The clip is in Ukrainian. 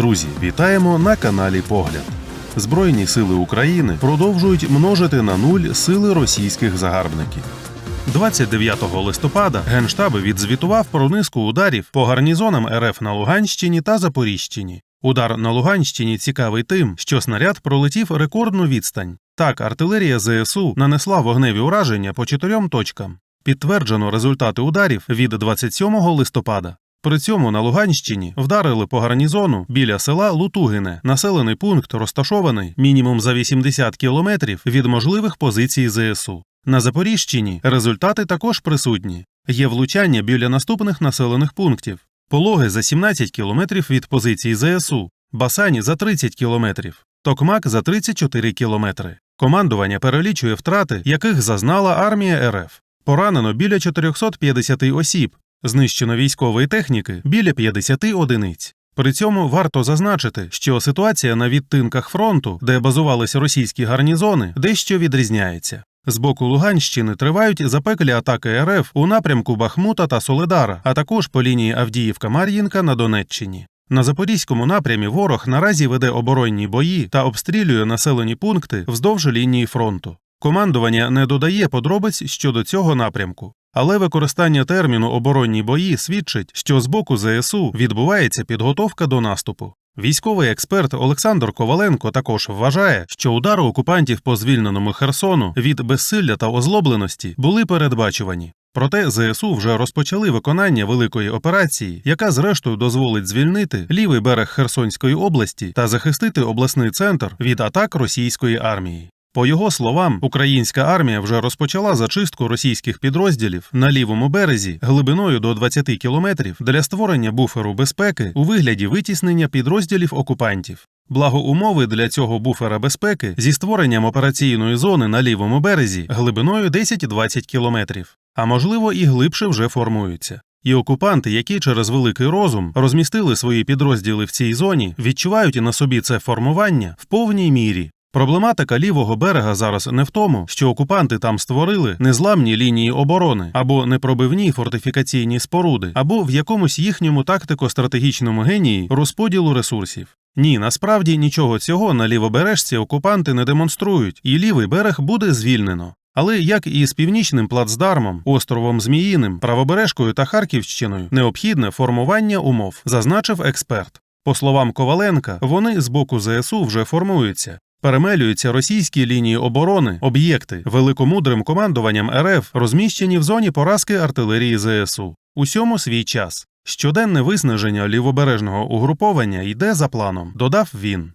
Друзі, вітаємо на каналі Погляд. Збройні сили України продовжують множити на нуль сили російських загарбників. 29 листопада Генштаб відзвітував про низку ударів по гарнізонам РФ на Луганщині та Запоріжчині. Удар на Луганщині цікавий тим, що снаряд пролетів рекордну відстань. Так, артилерія ЗСУ нанесла вогневі ураження по чотирьом точкам. Підтверджено результати ударів від 27 листопада. При цьому на Луганщині вдарили по гарнізону біля села Лутугине, населений пункт розташований мінімум за 80 кілометрів від можливих позицій ЗСУ. На Запоріжчині результати також присутні. Є влучання біля наступних населених пунктів: Пологи за 17 кілометрів від позицій ЗСУ, Басані за 30 кілометрів, Токмак за 34 кілометри. Командування перелічує втрати, яких зазнала армія РФ. Поранено біля 450 осіб, знищено військової техніки біля 50 одиниць. При цьому варто зазначити, що ситуація на відтинках фронту, де базувалися російські гарнізони, дещо відрізняється. З боку Луганщини тривають запеклі атаки РФ у напрямку Бахмута та Соледара, а також по лінії Авдіївка-Мар'їнка на Донеччині. На запорізькому напрямі ворог наразі веде оборонні бої та обстрілює населені пункти вздовж лінії фронту. Командування не додає подробиць щодо цього напрямку. Але використання терміну оборонні бої свідчить, що з боку ЗСУ відбувається підготовка до наступу. Військовий експерт Олександр Коваленко також вважає, що удари окупантів по звільненому Херсону від безсилля та озлобленості були передбачувані. Проте ЗСУ вже розпочали виконання великої операції, яка зрештою дозволить звільнити лівий берег Херсонської області та захистити обласний центр від атак російської армії. По його словам, українська армія вже розпочала зачистку російських підрозділів на лівому березі глибиною до 20 кілометрів для створення буферу безпеки у вигляді витіснення підрозділів окупантів. Благоумови для цього буфера безпеки зі створенням операційної зони на лівому березі глибиною 10-20 кілометрів, а можливо і глибше вже формуються. І окупанти, які через великий розум розмістили свої підрозділи в цій зоні, відчувають на собі це формування в повній мірі. Проблематика лівого берега зараз не в тому, що окупанти там створили незламні лінії оборони або непробивні фортифікаційні споруди, або в якомусь їхньому тактико-стратегічному генії розподілу ресурсів. Ні, насправді нічого цього на лівобережці окупанти не демонструють, і лівий берег буде звільнено. Але як і з північним плацдармом, островом Зміїним, правобережкою та Харківщиною, необхідне формування умов, зазначив експерт. По словам Коваленка, вони з боку ЗСУ вже формуються. Перемелюються російські лінії оборони, об'єкти великомудрим командуванням РФ, розміщені в зоні поразки артилерії ЗСУ. Усьому свій час. Щоденне виснаження лівобережного угруповання йде за планом, додав він.